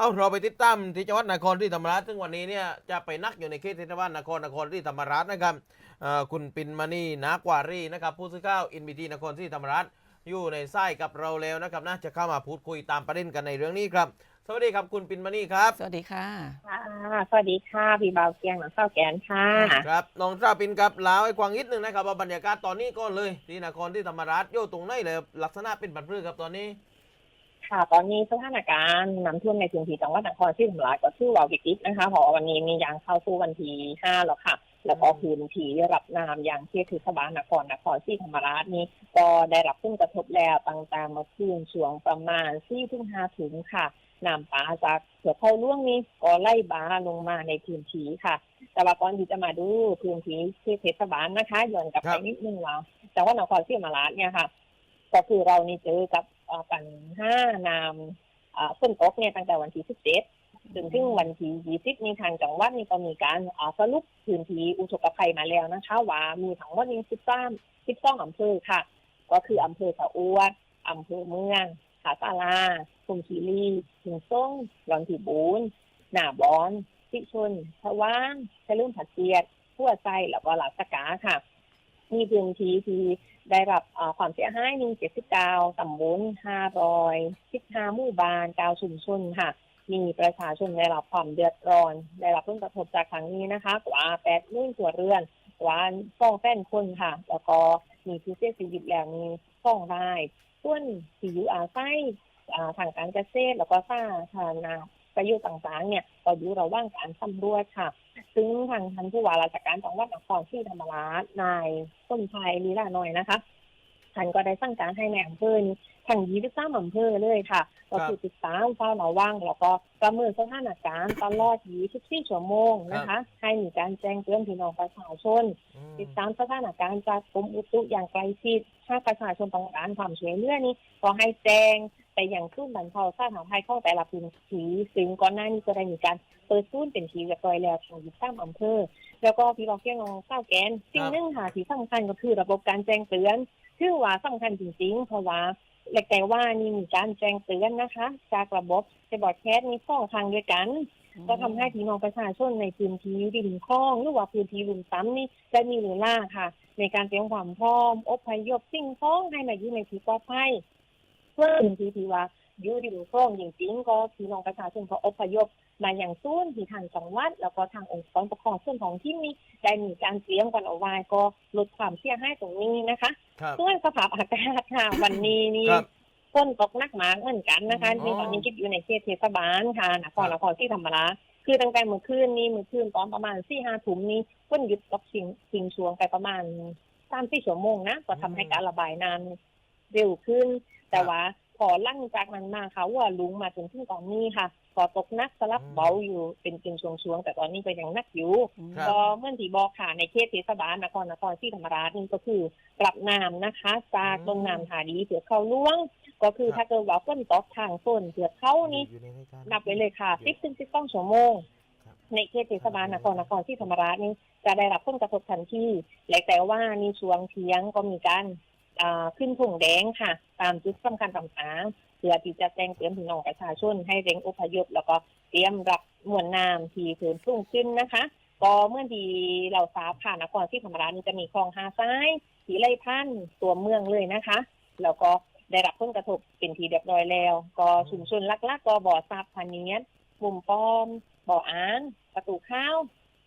เอาเราไปติดตามที่จังหวัดนครที่ธรรมราชซึ่งวันนี้เนี่ยจะไปนักอยู่ในเขตเทศบาลนครนครที่ธรรมราชนะครับเอ่อคุณปินมานีนากวารีนะครับผู้สื่อข่าวอินบีทีนครที่ธรรมราชอยู่ในไส้กับเราแล้วนะครับน่าจะเข้ามาพูดคุยตามประเด็นกันในเรื่องนี้ครับ สวัสดีครับคุณปินมานีครับสวัสดีค่ะค่ะสวัสดีค่ะพี่เบาเกียงหนังเศร้าแกนค่ะครับน้องทราบปินครับเล่าให้กวางนิดนึงนะครับว่าบรรยากาศตอนนี้ก็เลยที่นครที่ธรรมราชโยตรงไหนเลยลักษณะเป็นบันพืชครับตอนนี้ ค่ะ ตอนนี้สถานการณ์น้ำท่วมในพื้นที่จังหวัดนครศรีธรรมราชก็ถือว่าวิกฤตนะคะเพราะว่าวันนี้มียังเข้าสู่วันที่ห้าแล้วค่ะ แล้วก็พื้นที่ได้รับน้ำอย่างเขตเทศบาลนครนครศรีธรรมราชนี้ ก็ได้รับผลกระทบแล้วตั้งแต่เมื่อคืนช่วงประมาณ4ี่ถึงห้าถึงค่ะน้ำป่าจากเสือเข้าล่วงนี้ก็ไล่บาลงมาในพื้นที่ค่ะ แต่ว่าก่อนที่จะมาดูพื้นที่ที่เทศบาลนะคะย้อนกลับครัไปบนิดนึงว่าจังหวัดนครศรีธรรมราชเนี่ยค่ะก็คือเรานี่เจอกับ อ่อปัญหานำอ่าฝนตกเนี่ยตั้งแต่วันที่17จนถึงวันที่20นี้ทางจังหวัดนี่ก็มีการสรุปพื้นที่อุทกภัยมาแล้วนะคะว่ามีทั้งหมดนี้13 12องอำเภอค่ะ ก็คืออำเภอสะอวดอำเภอเมืองผาตาลาคุมคีรีถึงส่งรอนถีบูนหน้าบอนสิชนทว่างชะลุ่มผัดเจียดพั่วไส้แล้วก็หลาดสกาค่ะ มีพื้นที่ที่ได้รับความเสียหายมี79ตำบล515หมู่บ้าน9ชุมชนค่ะ มีประชาชนได้รับความเดือดร้อน ได้รับผลกระทบจากครั้งนี้นะคะ กว่า8มื่นตัวเรือนกว่าสองแสนคนค่ะ แล้วก็มีผู้เสียชีวิตแล้วมีสองรายส่วนที่อยู่อาศัยทางการเกษตรแล้วก็สาธารณ ประโยชน์ต่างๆเนี่ยก็อยู่ระหว่างการสำรวจค่ะ ซึ่งทางท่านผู้ว่าราชการจังหวัดนครศรีธรรมราชนายส้มชัยลีลาน้อยนะคะท่านก็ได้สั่งการให้ในอำเภอนี้ทั้ง23อำเภอเลยค่ะก็คือติดตามเฝ้าระวังแล้วก็ประเมินสถานการณ์ตลอด 24 ชั่วโมงนะคะ ให้มีการแจ้งเตือนพี่น้องประชาชนอืมติดตามสถานการณ์จากกรมอุตุอย่างใกล้ชิดถ้าประชาชนต้องการความช่วยเหลือนี้ก็ให้แจ้ง ไปอย่างขึ้นบรรเทาสาธารณภัยข้าแต่ละพื้นที่ซึ่งก่อนหน้านี้ก็ได้มีการเปิดศูนย์เป็นทีเรียบร้อยแล้วทางยี่สิบอำเภอ แล้วก็พี่บอกเกี่ยงองเศร้าแกนสิ่งหนึ่งค่ะที่สำคัญก็คือระบบการแจ้งเตือนซึ่งว่าสำคัญจริงๆ เพราะว่าแหลกแต่ว่านี่มีการแจ้งเตือนนะคะ จากระบบจะบอดแคสต์มีสองทางด้วยกัน ก็ทำให้พี่น้องประชาชนในพื้นที่ริมคลองหรือว่าพื้นที่ลุ่มซ้ำนี่ได้มีเวลาค่ะ ในการเตรียมความพร้อมอพยพสิ่งของให้มาอยู่ในที่ปลอดภัย เพื่อพื้นที่ที่ว่าอยู่ริมคลองจริงๆก็พี่น้องประชาชนก็อพยพมาอย่างศูนย์ที่ทางจังหวัดแล้วก็ทางองค์กรปกครองส่วนท้องที่นี้ได้มีการเตรียมกันเอาไว้ก็ลดความเสียหายตรงนี้นะคะครับส่วนสภาพอากาศค่ะวันนี้นี่ครับฝนตกหนักมากเหมือนกันนะคะอ๋อนี่ตอนนี้คิดอยู่ในเขตเทศบาลค่ะนครนครที่ธรรมราชคือตั้งแต่เมื่อคืนนี้เมื่อคืนตอนประมาณสี่ห้าทุ่มนี้ฝนหยุดตกชิงชิงช่วงไปประมาณสามสี่ชั่วโมงนะก็ทำให้การระบายน้ำเร็วขึ้น แต่ว่าพอหลั่งจากนั้นมาค่ะว่าลุงมาจนถึงตอนนี้ค่ะพอตกหนักสลับเบาอยู่เป็นเป็นช่วงๆแต่ตอนนี้ก็ยังหนักอยู่ครับก็เมื่อที่บอกค่ะในเขตเทศบาลนครนครศรีธรรมราชนี่ก็คือปรับน้ำนะคะจากตรงน้ำหาดีเถือเข้าล่วง ก็คือครับถ้าเกิดว่าฝนตกทางต้นเถือเข้านี่อยู่ในรายการนับไว้เลยค่ะ10ถึง12ชั่วโมงครับในเขตเทศบาลนครนครศรีธรรมราชนี่จะได้รับผลกระทบทันทีและแต่ว่าในช่วงเที่ยงก็มีการอ่า ขึ้นถุงแดงค่ะ ตามจุดสำคัญต่างๆเพื่อที่จะแจ้งเตือนพี่น้องประชาชนให้เร่งอพยพ แล้วก็เตรียมรับมวลน้ำที่เพิ่มสูงขึ้นนะคะ ก็เมื่อดีเราทราบค่ะนครศรีธรรมราชนี่จะมีคลองหาซ้ายสีไล่พันธุ์ตัวเมืองเลยนะคะ แล้วก็ได้รับผลกระทบเป็นทีเรียบร้อยแล้ว ก็ชุมชนลักๆก็บ่อซับพาเนียดมุมป้อม บ่ออ้านประตูข้าว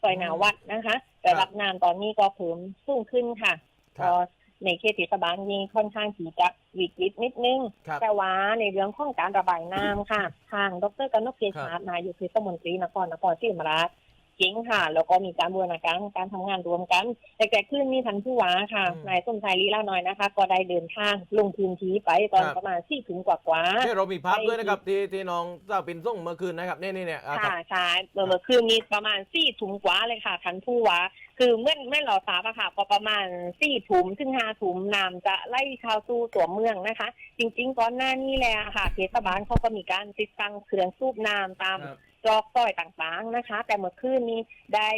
ซอยนาวัดนะคะ แต่รับน้ำตอนนี้ก็เพิ่มสูงขึ้นค่ะคก็รับ ในเขตเทศบาลนี้ค่อนข้างที่จะวิกฤตนิดนึง ครับ แต่ว่าในเรื่องของการระบายน้ำค่ะ ทางดรกนกเกษาร์นายกเทศมนตรีนครนครศรีธรรมราช เก่งค่ะ แล้วก็มีการบูรณาการการทำงานรวมกัน แต่แต่ขึ้นมีทันผู้ว่าค่ะอืมนายส้มชายลีลาน้อยนะคะ ก็ได้เดินทางลงพื้นที่ไปตอนครับประมาณสี่ถึงกว่ากว่าเนี่ยเรามีภาพด้วยนะครับที่ที่น้องเจ้าปินส่งเมื่อคืนนะครับนี่นี่เนี่ยอะครับค่ะใช่เมื่อคืนนี้ประมาณสี่ถุงกว่าเลยค่ะทันผู้ว่าคือเมื่อเมื่อเราทราบอะค่ะพอประมาณสี่ถุงถึงห้าถุงน้ำจะไล่เข้าสู่ตัวเมืองนะคะ จริง ๆ ก่อนหน้านี้แหละค่ะเทศบาลเขาก็มีการติดตั้งเครื่องสูบน้ำตามครับ ตรอกซอยต่างๆนะคะ แต่เมื่อคืนนี้ได้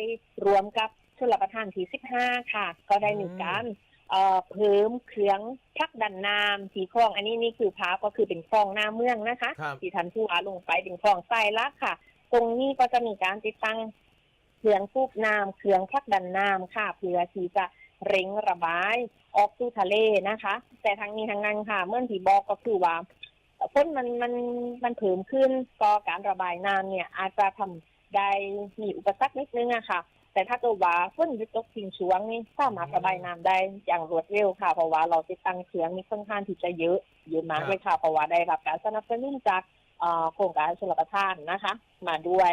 รวมกับชลประทานที่15 ค่ะ ก็ได้มีการเอ่อเพิ่มเครื่องพลักดันน้ำที่คลอง อันนี้นี่คือภาพก็คือเป็นคลองหน้าเมืองนะคะครับที่ทันผู้ว่าลงไปเป็นคลองทรายลักค่ะ ตรงนี้ก็จะมีการติดตั้งเครื่องสูบน้ำเครื่องพลักดันน้ำค่ะเพื่อที่จะเร่งระบายออกสู่ทะเลนะคะ แต่ทางนี้ทางนั้นค่ะ เมื่อที่บอกก็คือว่า ฝนมันมันมันเพิ่มขึ้นก็การระบายน้ำเนี่ยอาจจะทำได้มีอุปสรรคนิดนึงอะค่ะ แต่ถ้าเกิดว่าฝนหยุดตกทิ้งช่วงนี่สามารถระบายน้ำได้อย่างรวดเร็วค่ะ เพราะว่าเราติดตั้งเครื่องนี่ค่อนข้างที่จะเยอะเยอะมากเลยค่ะ เพราะว่าได้รับการสนับสนุนจากโครงการชลประทานนะคะ มาด้วย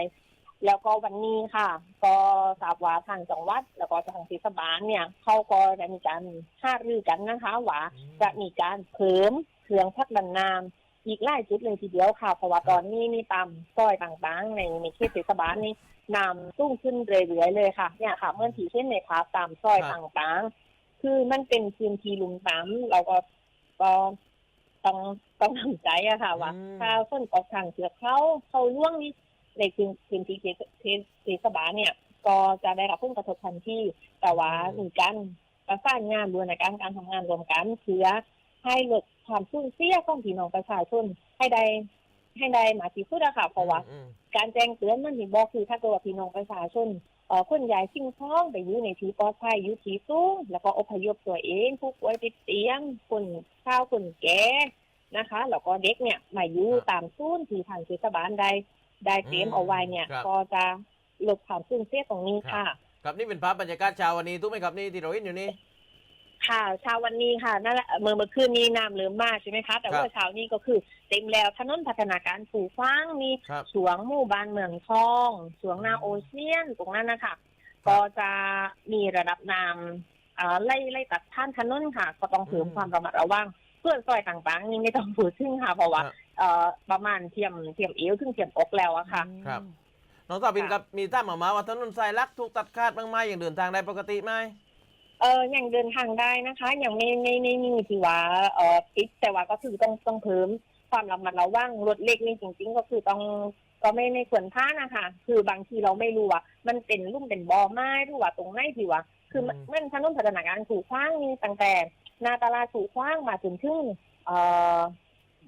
แล้วก็วันนี้ค่ะ ก็ทราบว่าทางจังหวัด แล้วก็ทางเทศบาลเนี่ยเขาก็ได้มีการหารือกันนะคะว่าจะมีการเพิ่มเครื่องพักดันน้ำ อีกหลายจุดเลยทีเดียวค่ะ เพราะว่าตอนนี้มีตามซอยต่างๆ ในในเขตเทศบาลนี่น้ำสูงขึ้นเรื่อยๆเลยค่ะ เนี่ยค่ะเมื่อที่เช่นในภาพตามซอยครับต่างๆ คือมันเป็นพื้นที่ลุมน้ำเราก็ก็ต้องต้องทำใจอะค่ะ ว่าอืมถ้าฝนตกทางเสือเขาเขาล่วงนี่ในพื้นพื้นที่เทศเทศเทศบาลเนี่ย ก็จะได้รับผลกระทบทันทีแต่ว่ามีการประสานงานบูรณาการการทำงานรวมกันเพื่อ ให้ลดความสูญเสียของพี่น้องประชาชนให้ได้ให้ได้มาที่สุดอะค่ะเพราะว่าอืมการแจ้งเตือนมันที่บอกคือถ้าเกิดว่าพี่น้องประชาชนเอ่อคนย้ายสิ่งของไปอยู่ในที่ปลอดภัยอยู่ที่สูงแล้วก็อพยพตัวเองผู้ป่วยติดเตียงคนข้าวคนแก่นะคะแล้วก็เด็กเนี่ยมาอยู่ครับตามศูนย์ที่ทางเทศบาลได้ได้เตรียมเอาไว้เนี่ยครับก็จะลดความสูญเสียตรงนี้ค่ะ ครับนี่เป็นภาพบรรยากาศเช้าวันนี้ทุกไหมครับนี่ที่เราเห็นอยู่นี่ ค่ะ เช้าวันนี้ค่ะนั่นแหละเมื่อเมื่อคืนนี้น้ำเริ่มมากใช่ไหมคะ แต่ว่าครับเช้านี้ก็คือเต็มแล้วถนนพัฒนาการผูฟ้างมีครับสวงหมู่บ้านเมืองทองสวงนาโอเชียนตรงนั้นนะคะก็จะมีระดับน้ำเอ่อไล่ไล่ตัดท่านถนนค่ะ ก็ต้องเพิ่มอืมความระมัดระวังเพื่อนซอยต่างๆนี่ไม่ต้องพูดถึงค่ะเพราะว่าครับเอ่อประมาณเทียมเทียมเอวถึงเทียมอกแล้วอะค่ะ ครับ น้องสาวปินครับมีท่าหมามาว่าถนนสายลักถูกตัดขาดบ้างไหมอย่างเดินทางได้ปกติไหม เออยังเดินทางได้นะคะยังไม่ไม่ไม่ไม่มีที่ว่าเออปิดแต่ว่าก็คือต้องต้องเพิ่มความระมัดระวังรถเล็กนี่จริง ๆ ก็คือต้องก็ไม่ไม่ควรพลาดนะคะ คือบางทีเราไม่รู้ว่ามันเป็นลุ่มเป็นบ่อไม้หรือว่าตรงไหนที่ว่า คือมันอืมมันถนนพัฒนาการสู่ขว้างนี่ตั้งแต่หนาตลาดสู่ขว้างมาถึงถึงเอ่อ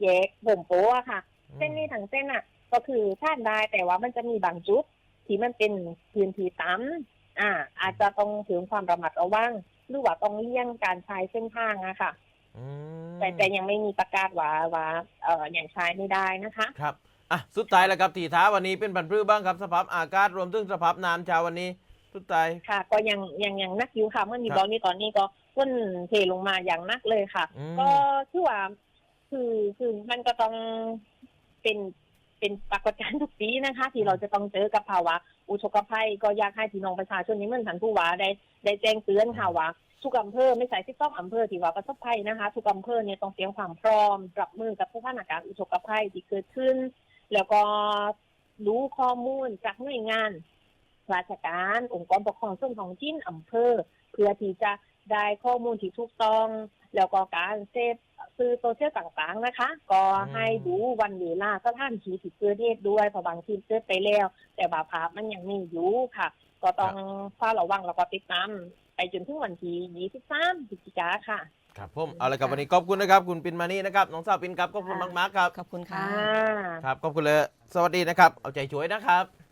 แยกบ่มโป้อะค่ะ เส้นนี้ทั้งเส้นอะ ก็คือท่านได้แต่ว่ามันจะมีบางจุดที่มันเป็นพื้นที่ต่ำ อ่า อาจจะต้องถึงความระมัดระวังหรือว่าต้องเลี่ยงการใช้เส้นทางอะค่ะอืมแต่แต่ยังไม่มีประกาศว่าว่าเอ่ออย่างใช้ไม่ได้นะคะ ครับอะสุดท้ายแล้วครับทีท้าวันนี้เป็นบรรพฤบ้างครับสภาพอากาศรวมถึงสภาพน้ำเช้าวันนี้สุดท้ายค่ะ ก็ยังยังยังนักอยู่ค่ะเมื่อมีครับบอกนี่ตอนนี้ก็พ้นเทลงมาอย่างนักเลยค่ะอืมก็คือว่าคือคือมันก็ต้องเป็น เป็นปรากฏการณ์ทุกปีนะคะ ที่เราจะต้องเจอกับภาวะ อุทกภัยก็อยากให้พี่น้องประชาชนนี้เหมือนท่านผู้ว่าได้ได้แจ้งเตือนค่ะว่าทุกอำเภอไม่ใช่ที่ต้องอำเภอที่ว่าประสบภัยนะคะ ทุกอำเภอเนี่ยต้องเตรียมความพร้อมรับมือกับสถานการณ์อุทกภัยที่เกิดขึ้น แล้วก็รู้ข้อมูลจากหน่วยงานราชการ องค์กรปกครองส่วนท้องถิ่นอำเภอ เพื่อที่จะได้ข้อมูลที่ถูกต้อง แล้วก็การเซฟ สื่อโซเชียลต่างๆนะคะ ก็ให้ดูวันเวลาสถานที่ที่เกิดเหตุด้วยเพราะบางทีเกิดไปแล้ว แต่บาภาพมันยังมีอยู่ค่ะ ก็ต้องเฝ้าระวังแล้วก็ติดตามไปจนถึงวันที่23พฤศจิกาค่ะครับผมเอาละครับวันนี้ขอบคุณนะครับ คุณปินมานี่นะครับน้องสาวปินครับขอบคุณมากๆครับขอบคุณค่ะอ่าครับขอบคุณเลยสวัสดีนะครับ เอาใจช่วยนะครับ